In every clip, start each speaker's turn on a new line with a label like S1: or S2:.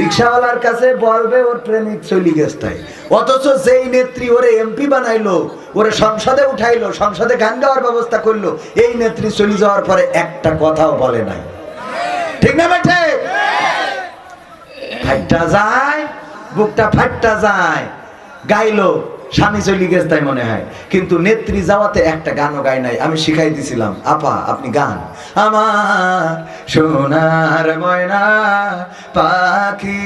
S1: রিক্সাওয়ালার কাছে বলবে, ওর প্রেমিক চলি গেছে তাই। অথচ যেই নেত্রী ওরে এমপি বানাইলো, ওরে সংসদে উঠাইলো, সংসদে গান গাওয়ার ব্যবস্থা করল, এই নেত্রী চলে যাওয়ার পরে একটা কথাও বলে নাই। ঠিক না বেঠে ফাইটটা যায়, বুকটা ফাটটা যায়, গাইলো স্বামী চলি গেছে তাই মনে হয়। কিন্তু নেত্রী যাওয়াতে একটা গানও গাই নাই। আমি শিখাই দিছিলাম, আপা, আপনি গান। আমার সোনার ময়না পাখি,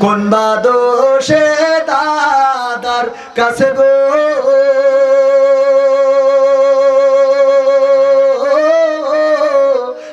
S1: কোন বা দোষে দাদার কাছে গো?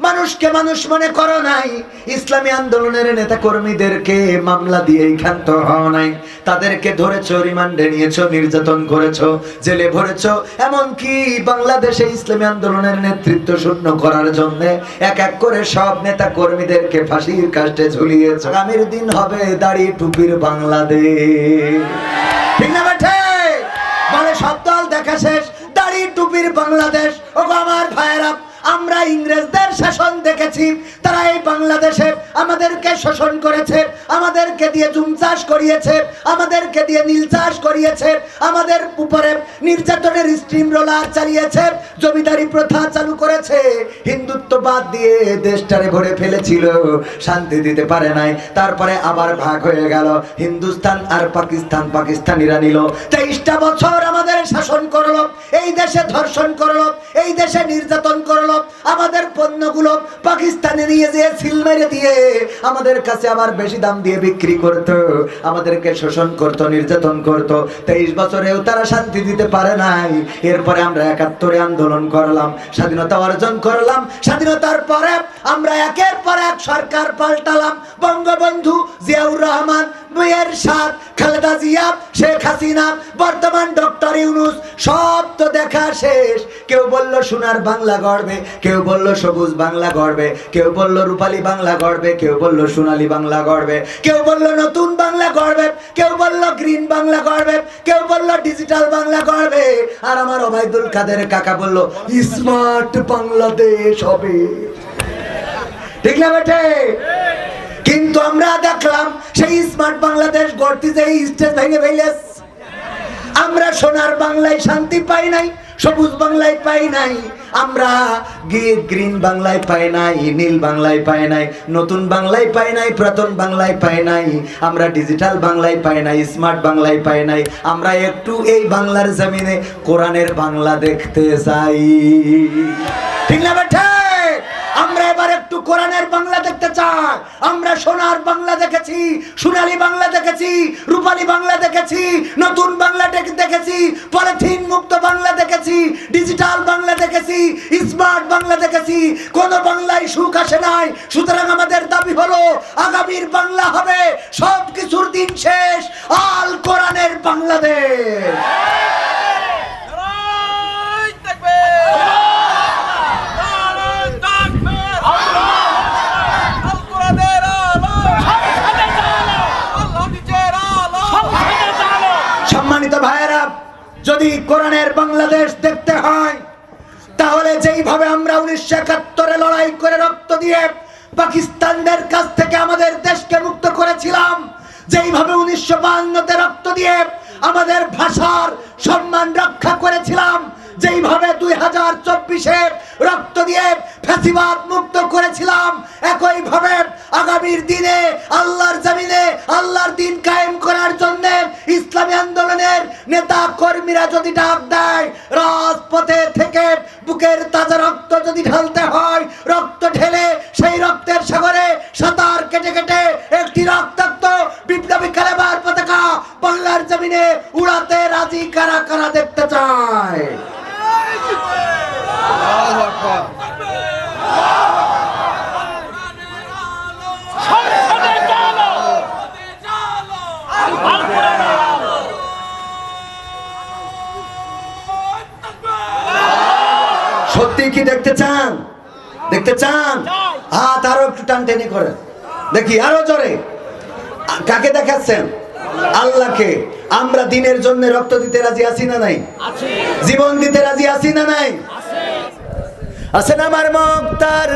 S1: মানুষকে মানুষ মনে করো নাই। ইসলামী আন্দোলনের নেতা কর্মীদেরকে মামলা দিয়ে ক্ষান্ত হও নাই। তাদেরকে ধরেছো, রিমান্ডে নিয়েছো, নির্যাতন করেছ, জেলে ভরেছো। এমনকি বাংলাদেশে ইসলামী আন্দোলনের নেতৃত্ব শূন্য করার জন্য এক এক করে সব নেতা কর্মীদেরকে ফাঁসির কাষ্টে ঝুলিয়েছো। আগামীর দিন হবে দাড়ি টুপির বাংলাদেশ। ঠিক না বলে সব দল দেখা শেষ, দাড়ি টুপির বাংলাদেশ। ও আমার ভাইয়েরা আমরা ইংরেজদের শাসন দেখেছি, তারা এই বাংলাদেশে আমাদেরকে শোষণ করেছে, আমাদেরকে দিয়ে জুম চাষ করিয়েছে, আমাদেরকে দিয়ে নীল চাষ করিয়েছে, আমাদের উপরে নির্যাতনের স্টিম রোলার চালিয়েছে, জমিদারি প্রথা চালু করেছে। হিন্দুত্ববাদ দিয়ে দেশটারে ভরে ফেলেছিল, শান্তি দিতে পারে নাই, তারপরে আবার ভাগ হয়ে গেল, হিন্দুস্তান আর পাকিস্তান পাকিস্তানিরা নিল। তেইশটা বছর আমাদের শাসন করল, এই দেশে ধর্ষণ করল, এই দেশে নির্যাতন করল আমাদের পণ্যগুলো পাকিস্তানে নিয়ে যেয়ে সিল মেরে দিয়ে আমাদের কাছে আবার বেশি দাম দিয়ে বিক্রি করত, আমাদেরকে শোষণ করত, নির্যাতন করত। তেইশ বছরেও তারা শান্তি দিতে পারে নাই। এরপরে আমরা একাত্তরে আন্দোলন করলাম, স্বাধীনতা অর্জন করলাম। স্বাধীনতার পরে আমরা একের পর এক সরকার পাল্টালাম। বঙ্গবন্ধু জিয়াউর রহমান মেয়ের সাথ খালেদা জিয়া, শেখ হাসিনা, বর্তমান ডক্টর ইউনুস, সব তো দেখা শেষ। কেউ বলল, সোনার বাংলা গড়বে কেউ বলল সবুজ বাংলা গড়বে, কেউ বলল রূপালী বাংলা গড়বে, কেউ বলল সোনালী বাংলা গড়বে, কেউ বলল নতুন বাংলা গড়বে, কেউ বলল গ্রিন বাংলা গড়বে, কেউ বলল ডিজিটাল বাংলা গড়বে। আর আমার ওবায়দুল কাদের কাকা বলল, স্মার্ট বাংলাদেশ হবে। ঠিক না বেটে কিন্তু আমরা দেখলাম সেই স্মার্ট বাংলাদেশ গড়তে যে স্টেজ ভেঙে ফেলেছে। আমরা সোনার বাংলায় শান্তি পাই নাই সবুজ বাংলায় পাই নাই। আমরা গ্রিন বাংলায় পাই নাই, নীল বাংলায় পাই নাই, নতুন বাংলায় পাই নাই, পুরাতন বাংলায় পাই নাই, আমরা ডিজিটাল বাংলায় পাই নাই, স্মার্ট বাংলায় পাই নাই, আমরা একটু এই বাংলার জমিনে কোরআনের বাংলা দেখতে চাই। ঠিক না আমরা এবার একটু কোরআনের বাংলা দেখতে আমরা সোনার বাংলা দেখেছি সোনালী বাংলা দেখেছি রূপালী বাংলা দেখেছি নতুন বাংলা দেখ- দেখেছি পলিথিন মুক্ত বাংলা দেখেছি ডিজিটাল বাংলা দেখেছি স্মার্ট বাংলা দেখেছি কোন বাংলায় সুখ আসে নাই সুতরাং আমাদের দাবি হলো আগামীর বাংলা হবে সব কিছুর দিন শেষ আল কোরআনের বাংলাদেশ
S2: নারায় তাকবীর নারায় তাকবীর আল কোরআনের আলো আল্লাহ নিজের আলো
S1: সম্মানিত ভাইয়েরা যদি কোরআনের বাংলাদেশ দেখতে হয় তাহলে যেইভাবে আমরা উনিশশো একাত্তরে লড়াই করে রক্ত দিয়ে পাকিস্তানদের কাছ থেকে আমাদের দেশকে মুক্ত করেছিলাম, যেইভাবে উনিশশো বাহান্নতে রক্ত দিয়ে আমাদের ভাষার সম্মান রক্ষা করেছিলাম, যেইভাবে দুই হাজার চব্বিশে রক্ত দিয়ে ফ্যাসিবাদ মুক্ত করেছিলাম একইভাবে আগামীর দিনে আল্লাহর জমিনে, আল্লাহর দিন কায়েম করার জন্য ইসলামী আন্দোলনের নেতা কর্মীরা যদি ডাক দেয়, রাজপথে থেকে বুকের তাজা রক্ত যদি ঢালতে হয়, রক্ত ঢেলে সেই রক্তের সাগরে সাঁতার কেটে কেটে একটি রক্তাক্ত বিপ্লবী খেলাবার পতাকা বাংলার জমিনে উড়াতে রাজি কারা কারা দেখতে চায়? সত্যি কি দেখতে চান? দেখতে চান? হাত আরও একটু টান টেনে করে। দেখি, আরও জোরে। কাকে দেখাচ্ছেন? আল্লাহকে। আমরা দিনের জন্য রক্ত দিতে রাজি আছি না নাই? জীবন দিতে রাজি আছি না নাই? আছেন আমার মুক্তার?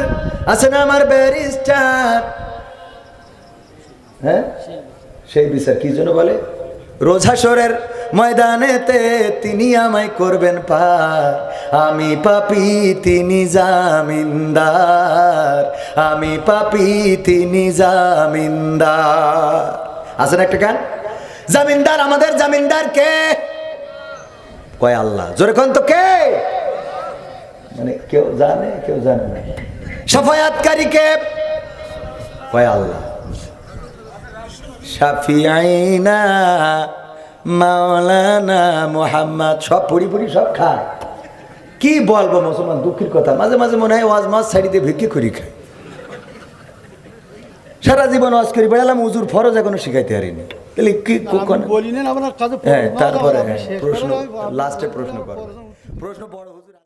S1: আছেন আমার ব্যারিস্টার? হ্যাঁ? সেই বিচার কি জন্য বলে? রোজাসরের ময়দানেতে তিনি আমায় করবেন পার। আমি পাপি, তিনি জামিনদার। আমি পাপি, তিনি জামিনদার। আছেন একটা গান? জামিনদার আমাদের জামিনদার কে? কয় আল্লাহ। জোরে কোন তো কে? মানে কেউ জানে কেউ জানে না। সাফায়াতকারী কে? কয় আল্লাহ। শাফিআইনা মাওলানা মোহাম্মদ সব পড়ি পড়ি সব খায়। কি বলব মুসলমান দুঃখের কথা। মাঝে মাঝে মনে হয় ওয়াজ মাছ ছাড়িতে ভিক্ষি করি খায়। সারা জীবন ওয়াজ করি বেড়ালাম উজুর ফরজ এখনও শিখাইতে পারিনি। তাহলে কি হ্যাঁ তারপরে হ্যাঁ, প্রশ্ন লাস্টে প্রশ্ন করো। প্রশ্ন বড়